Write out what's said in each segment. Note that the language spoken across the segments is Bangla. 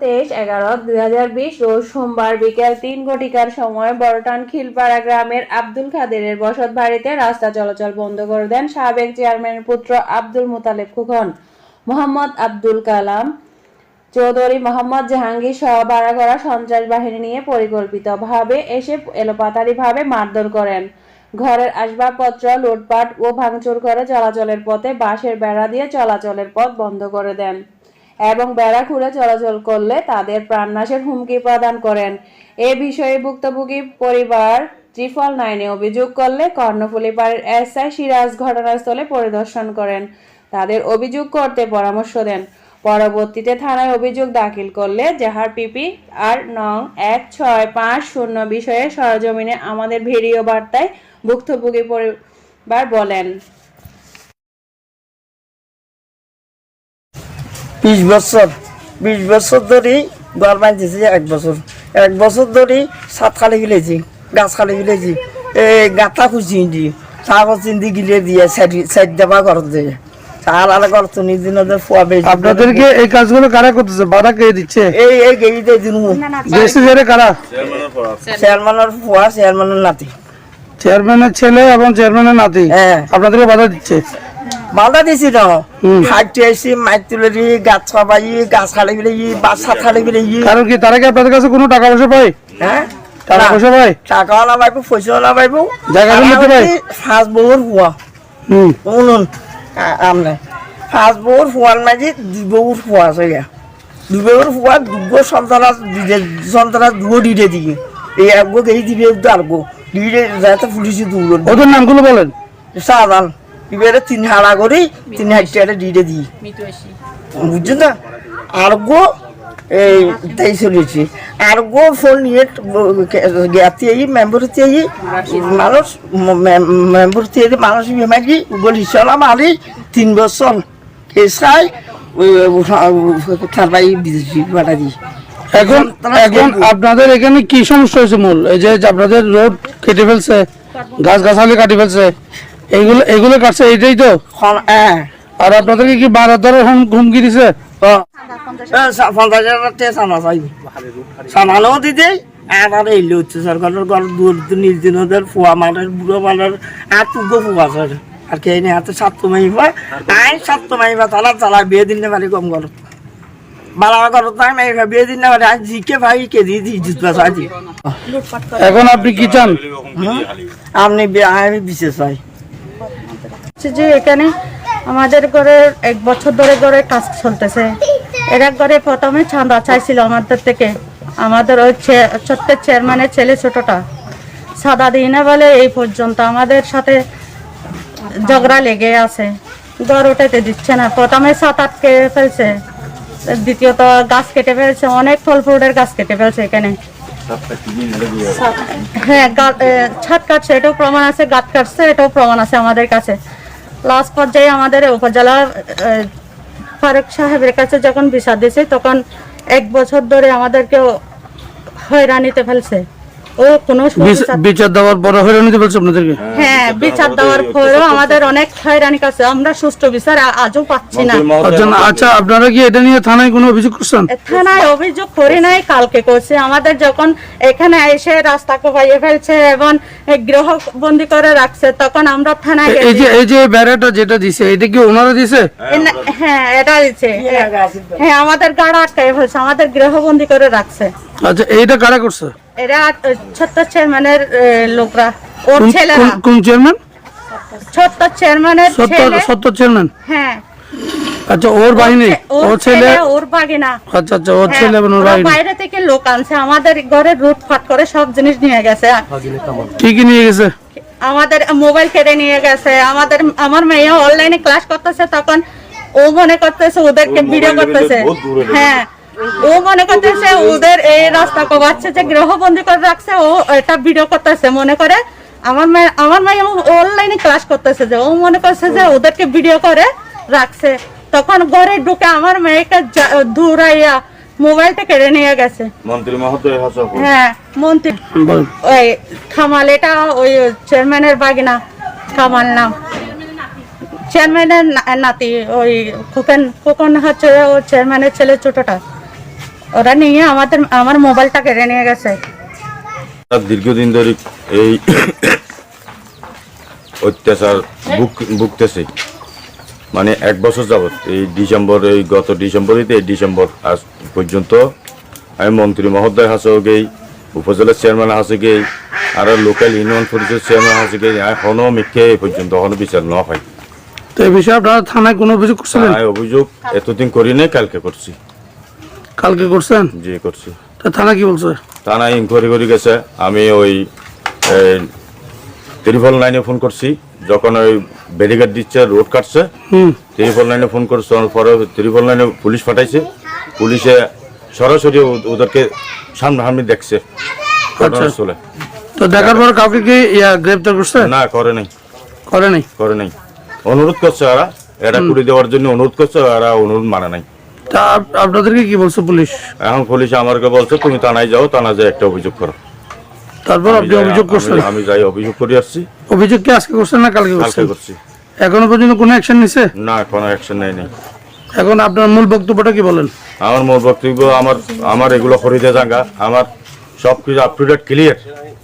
তেইশ এগারো দুই হাজার বিশ রোজ সোমবার বিকেল তিন ঘটিকার সময় বড়টান খিলপাড়া গ্রামের আব্দুল খাদেরের বসত বাড়িতে রাস্তা চলাচল বন্ধ করে দেন সাবেক চেয়ারম্যানের পুত্র আব্দুল মুতালেব খুকন। মোহাম্মদ আব্দুল কালাম চৌধুরী, মোহাম্মদ জাহাঙ্গীর সহ ভাড়া করা সন্ত্রাস বাহিনী নিয়ে পরিকল্পিতভাবে এসে এলোপাতারিভাবে মারধর করেন। ঘরের আসবাবপত্র, লুটপাট ও ভাঙচুর করে চলাচলের পথে বাঁশের বেড়া দিয়ে চলাচলের পথ বন্ধ করে দেন। এবং খুঁড়ে চলাচল করলে তাদের প্রাণনাশের হুমকি প্রদান করেন। এ বিষয়ে ভুক্তভোগী পরিবার ত্রিফল নাইনে অভিযোগ করলে কর্ণফুলী পাড়ের এসআই সিরাজ ঘটনাস্থলে পরিদর্শন করেন। তাদের অভিযোগ করতে পরামর্শ দেন। পরবর্তীতে থানায় অভিযোগ দাখিল করলে জাহার পিপি আর নং এক ছয় পাঁচ শূন্য বিষয়ে সরজমিনে আমাদের ভিডিও বার্তায় ভুক্তভোগী পরিবার বলেন। বিশ বছর বিশ বছর ধরে ঘর বাঁধতেছি এক বছর। এক বছর ধরে সাত খালি ফেলেছি গাছ খালি ফেলেছি এই গাঁথা খুঁজি দি চাকর চিন্দি গিলে দিয়ে সাইড দেবা ঘর দিয়ে। আলা ঘর তো আপনাদেরকে এই কাজগুলো কারা করতেছে? বাধা কে দিচ্ছে? এই এই গেইতে দিন। দেশে ছেড়ে কারা? চেয়ারম্যানের ফুয়া। চেয়ারম্যানের নাতি। চেয়ারম্যানের ছেলে এবং চেয়ারম্যানের নাতি? হ্যাঁ। আপনাদেরকে বাধা দিচ্ছে? মালদা দিছি তো। হাঁটতে আসি মাইক তুলে দি গাছ খাবাই গাছ খালি ফেলে বাস সাত খালি ফেলে কারণ কি তারা কি আপনাদের কাছে কোনো টাকা পয়সা পায় হ্যাঁ? টাকা। পয়সা পায় টাকাও না পাইব পয়সাও না পাইব। জায়গা জমি নিতে পাই? ফাঁস বহুর ফুয়া। হুম। শুনুন আমনে। ফাঁস বহুর ফুয়ার মাঝে দুই বহুর ফুয়া আছে গা দুই বহুর ফুয়া দুগো সন্তানাস দিতে সন্তানাস দুগো দিতে দিয়ে এই একগো গেই দিবে আরগো দিলে যাতে পুলিশে দূর ওদের নামগুলো বলেন। সাধারণ এবারে তিন হাড়া করে তিন হাজার দিয়ে দিই। বুঝছ না? আরগো এই তাই চলেছে। আরগো ফোন নিয়ে জ্ঞাতি এই মেম্বার এই মানুষ মেম্বার দিয়ে মানুষ বেমারি বল হিসালা মারি তিন বছর কেসাই খাবাই বিদেশি দিই। এখন এখন আপনাদের এখানে কি সমস্যা হয়েছে মূল? এই যে আপনাদের রোড কেটে ফেলছে গাছ গাছালি কাটি ফেলছে এইগুলো এগুলো কাটছে এইটাই তো? হ্যাঁ। আর আপনাদেরকে কি বারো ধরে হুমকি দিছে? পঞ্চাশ হাজার টাকা সানা চাইব সানানো দিতে আর এলে হচ্ছে সরকারের ঘর দূর নির্দিন ওদের ফুয়া মানের বুড়ো মানের আর তুগো ফুয়া স্যার আর কে নেই হাতে সাতটো মাইবা আই সাতটো মাইবা তালা তালা বিয়ে দিন পারি কম ঘর। বালা ঘর তাই মাইবা বিয়ে দিন পারি আজ জিকে ভাই কে দিয়ে দিই জিতবা সাজি এখন আপনি কি চান? আপনি আমি বিশেষ হয়। যে এখানে আমাদের ঘরে এক বছর ধরে ঘরে কাজ চলতেছে। এরা ঘরে প্রথমে চাঁদা চাইছিল আমাদের থেকে। আমাদের ওই ছোট্ট চেয়ারম্যানের ছেলে ছোটটা। সাদা দিই না বলে এই পর্যন্ত আমাদের সাথে ঝগড়া লেগে আছে। ঘর উঠাতে দিচ্ছে না। প্রথমে সাত আট কেটে ফেলছে। দ্বিতীয়ত গাছ কেটে ফেলছে। অনেক ফল ফ্রুটের গাছ কেটে ফেলছে এখানে। হ্যাঁ ছাদ কাটছে। এটাও প্রমাণ আছে, গাছ কাটছে, এটাও প্রমাণ আছে আমাদের কাছে। লাস্ট পর্যায়ে আমাদের উপজেলা ফারুক সাহেবের কাছে যখন বিচার দিয়েছে তখন এক বছর ধরে আমাদেরকেও হয়রানিতে ফেলছে। ও কোনো বিচার- বিচার দেওয়ার পরে হয়রানি বলছে আপনাদেরকে? হ্যাঁ বিচার দেওয়ার পরেও আমাদের অনেক হয়রানি কাছে আমরা সুষ্ঠু বিচার আজও পাচ্ছি না। আচ্ছা আচ্ছা আপনারা কি এটা নিয়ে থানায় কোনো অভিযোগ করছেন? থানায় অভিযোগ করি নাই কালকে করছে। আমাদের যখন এখানে এসে রাস্তা কোপাইয়ে ফেলছে এবং গৃহবন্দী করে রাখছে তখন আমরা থানায় এই যে এই যে যেটা দিছে এটা কি ওনারা দিছে? এনে- হ্যাঁ এটা দিচ্ছে হ্যাঁ আমাদের গাড়া আটকাই ফেলছে আমাদের গৃহবন্দী করে রাখছে। আচ্ছা এইটা কারা করছে? এরা ছোট্ট চেয়ারম্যানের লোকরা। ওর ছেলেরা। কোন- চেয়ারম্যান? ছোট্ট চেয়ারম্যানের ছেলে। চেয়ারম্যান? হ্যাঁ। আচ্ছা ওর বাহিনী ওর ছেলে ওর বাগিনা আচ্ছা আচ্ছা ওর হ্যাঁ, ছেলে এবং ওর বাহিনী বাইরে থেকে লোক আনছে। আমাদের ঘরে লুটপাট করে সব জিনিস নিয়ে গেছে। কি কি নিয়ে গেছে? আমাদের মোবাইল কেড়ে নিয়ে গেছে। আমাদের আমার মেয়ে অনলাইনে ক্লাস করতেছে তখন ও মনে করতেছে ওদেরকে ভিডিও করতেছে। হ্যাঁ ও মনে করতেছে ওদের এই রাস্তা কবাচ্ছে যে গৃহবন্দী করে রাখছে ও এটা ভিডিও করতেছে মনে করে আমার মেয়ে আমার মেয়ে অনলাইনে ক্লাস করতেছে যে ও মনে করছে যে ওদেরকে ভিডিও করে রাখছে। তখন ঘরে ঢুকে আমার মেয়েকে যা- দৌড়াইয়া মোবাইলটা কেড়ে নিয়ে গেছে। মন্ত্রী মহোদয় হাসা হ্যাঁ মন্ত্রী ওই খামাল এটা ওই চেয়ারম্যানের বাগিনা খামাল নাম। চেয়ারম্যানের নাতি ওই খোকন খোকন হচ্ছে ও চেয়ারম্যানের ছেলে ছোটটা। ওরা নিয়ে আমাদের আমার মোবাইলটা কেড়ে নিয়ে গেছে। দীর্ঘদিন ধরে এই অত্যাচার বুক ভুগতেছে। মানে এক বছর যাবত এই ডিসেম্বর এই গত ডিসেম্বরেতে এই ডিসেম্বর আজ পর্যন্ত আমি মন্ত্রী মহোদয় হাসে গেই উপজেলার চেয়ারম্যান হাসে গেই আর লোকাল ইউনিয়ন পরিষদ চেয়ারম্যান হাসে গেই এখনও মিথ্যে এই পর্যন্ত এখনও বিচার না হয় তো এই বিষয়ে আপনারা থানায় কোনো অভিযোগ করছিলেন? আমি অভিযোগ এতদিন করি নাই কালকে করছি। কালকে করছেন? জি করছি। তা থানা কি বলছে? থানায় ইনকোয়ারি করে গেছে। আমি ওই টেলিফোন লাইনে ফোন করছি। যখন ওই ব্যারিকেড দিচ্ছে রোড কাটছে টেলিফোন লাইনে ফোন করছে। পরে টেলিফোন লাইনে পুলিশ পাঠাইছে। পুলিশে সরাসরি ওদেরকে সামনাসামনি দেখছে। ঘটনাস্থলে। তো দেখার পর কাউকে কি ইয়া গ্রেপ্তার করছে? না করে নাই। করে নাই? করে নাই। অনুরোধ করছে ওরা। এটা করে দেওয়ার জন্য অনুরোধ করছে ওরা অনুরোধ মানে নাই। তা আপ- আপনাদেরকে কি বলছে পুলিশ? এখন পুলিশ আমাকে বলছে তুমি থানায় যাও থানায় যাই একটা অভিযোগ করো। তারপর আপনি অভিযোগ করছেন? আমি- যাই অভিযোগ করে আসছি। অভিযোগ কি আজকে করছেন না কালকে করছেন? করছি। এখনও পর্যন্ত কোনো অ্যাকশন নিছে? না কোনো অ্যাকশন নেই নেই এখন আপনার মূল বক্তব্যটা কি বলেন? আমার মূল বক্তব্য আমার আমার এগুলো খরিদে জায়গা আমার সব কিছু আপ টু ডেট ক্লিয়ার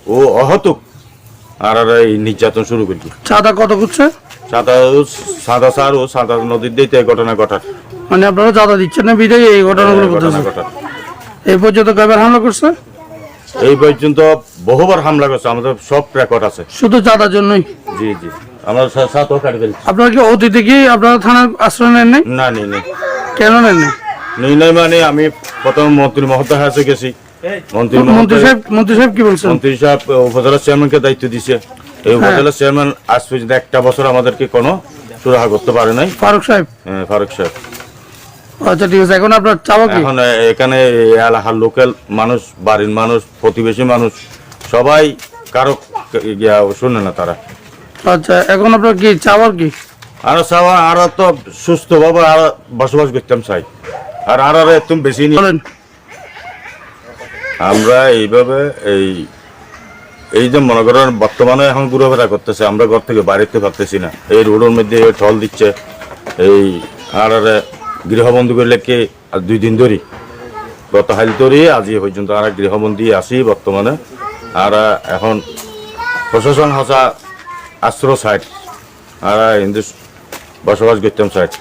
ও অহতুক। আর আর এই নির্যাতন শুরু করছি চাঁদা কত করছে সাদা সাদা সার ও সাদা নদীর দিতে ঘটনা ঘটার মানে আপনারা চাঁদা দিচ্ছেন না বিদায় এই ঘটনাগুলো ঘটনা এই পর্যন্ত কয়বার হামলা করছে? এই পর্যন্ত বহুবার হামলা করছে আমাদের সব রেকর্ড আছে। শুধু চাঁদার জন্যই? জি জি। আমরা সা- সাতও কাটি ফেলছি আপনারা কি অতীতে কি আপনারা থানার আশ্রয় নেন নাই? না নেই নেই। কেন নেন নাই? নেই নাই মানে আমি প্রথম মন্ত্রী মহোদয় কাছে গেছি। মন্ত্রী মন্ত্রী সাহেব মন্ত্রী সাহেব কি বলছেন? মন্ত্রী সাহেব উপজেলা চেয়ারম্যানকে দায়িত্ব এই উপজেলা চেয়ারম্যান আজ পর্যন্ত একটা বছর আমাদেরকে কোনো সুরাহা করতে পারে নাই। ফারুক সাহেব? আহ, ফারুক সাহেব। আচ্ছা ঠিক আছে এখন আপনার চাওয়া কি? এখন এখানে এই এলাকার লোকাল মানুষ বাড়ির মানুষ প্রতিবেশী মানুষ সবাই কারও শুনে না তারা। আচ্ছা এখন আপনার কি চাওয়ার কি? আর চাওয়া আর তো সুস্থ ভাবে আর বসবাস করতাম চাই। আর আর আর একদম বেশি নি বলেন। আমরা এইভাবে এই এই যে মনে করেন বর্তমানে এখন ঘুরাফেরা করতেছে আমরা ঘর থেকে বাড়িতে পারতেছি না। এই রোডের মধ্যে ঠল দিচ্ছে এই আর গৃহবন্দী আর দুই দিন ধরি গত হাইল ধরি আজি পর্যন্ত আর গৃহবন্দী আছি বর্তমানে। আর এখন প্রশাসন হাসা আশ্রয় সাইট, আর হিন্দু বসবাস করতাম সাইড